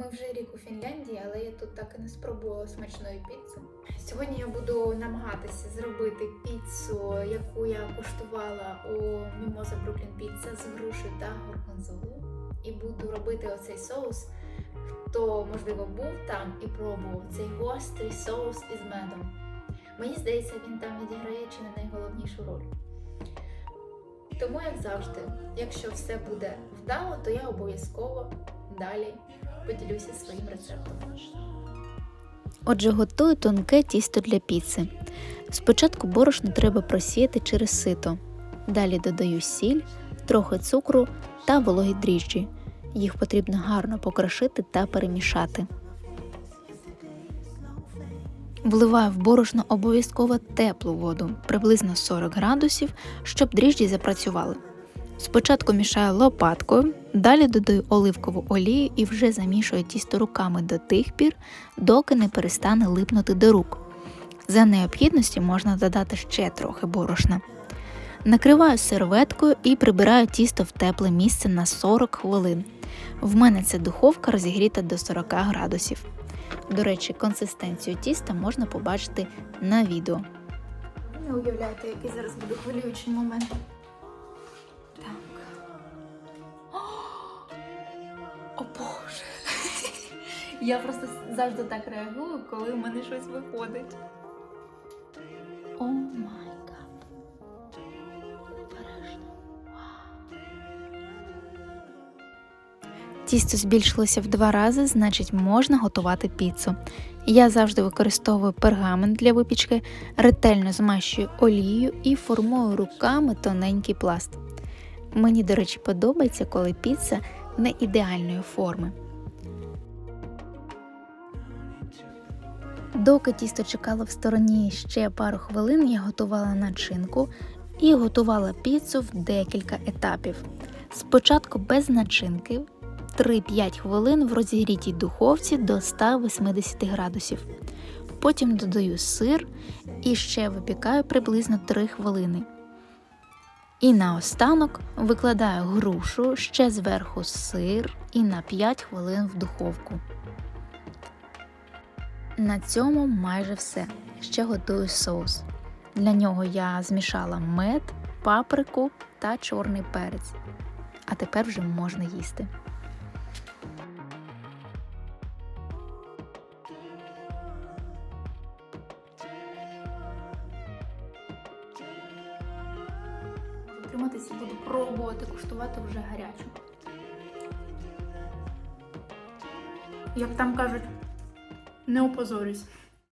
Ми вже рік у Фінляндії, але я тут так і не спробувала смачної піци. Сьогодні я буду намагатися зробити піцу, яку я куштувала у Мімоза Бруклін Піца з грушею та горгонзолою. І буду робити оцей соус. Хто, можливо, був там і пробував цей гострий соус із медом. Мені здається, він там відіграє чи не найголовнішу роль. Тому, як завжди, якщо все буде вдало, то я обов'язково далі поділюся своїм рецептом. Отже, готую тонке тісто для піци. Спочатку борошно треба просіяти через сито. Далі додаю сіль, трохи цукру та вологі дріжджі. Їх потрібно гарно покрошити та перемішати. Вливаю в борошно обов'язково теплу воду, приблизно 40 градусів, щоб дріжджі запрацювали. Спочатку мішаю лопаткою, далі додаю оливкову олію і вже замішую тісто руками до тих пір, доки не перестане липнути до рук. За необхідності можна додати ще трохи борошна. Накриваю серветкою і прибираю тісто в тепле місце на 40 хвилин. В мене це духовка розігріта до 40 градусів. До речі, консистенцію тіста можна побачити на відео. Не уявляєте, який зараз буде хвилюючий момент. Так. О Боже. Я просто завжди так реагую, коли в мене щось виходить. Тісто збільшилося в два рази, значить можна готувати піцу. Я завжди використовую пергамент для випічки, ретельно змащую олією і формую руками тоненький пласт. Мені, до речі, подобається, коли піца не ідеальної форми. Доки тісто чекало в стороні ще пару хвилин, я готувала начинку і готувала піцу в декілька етапів. Спочатку без начинки, 3-5 хвилин в розігрітій духовці до 180 градусів. Потім додаю сир і ще випікаю приблизно 3 хвилини. І наостанок викладаю грушу, ще зверху сир і на 5 хвилин в духовку. На цьому майже все. Ще готую соус. Для нього я змішала мед, паприку та чорний перець. А тепер вже можна їсти. Триматися буду пробувати куштувати вже гарячу. Як там кажуть, не опозорюсь.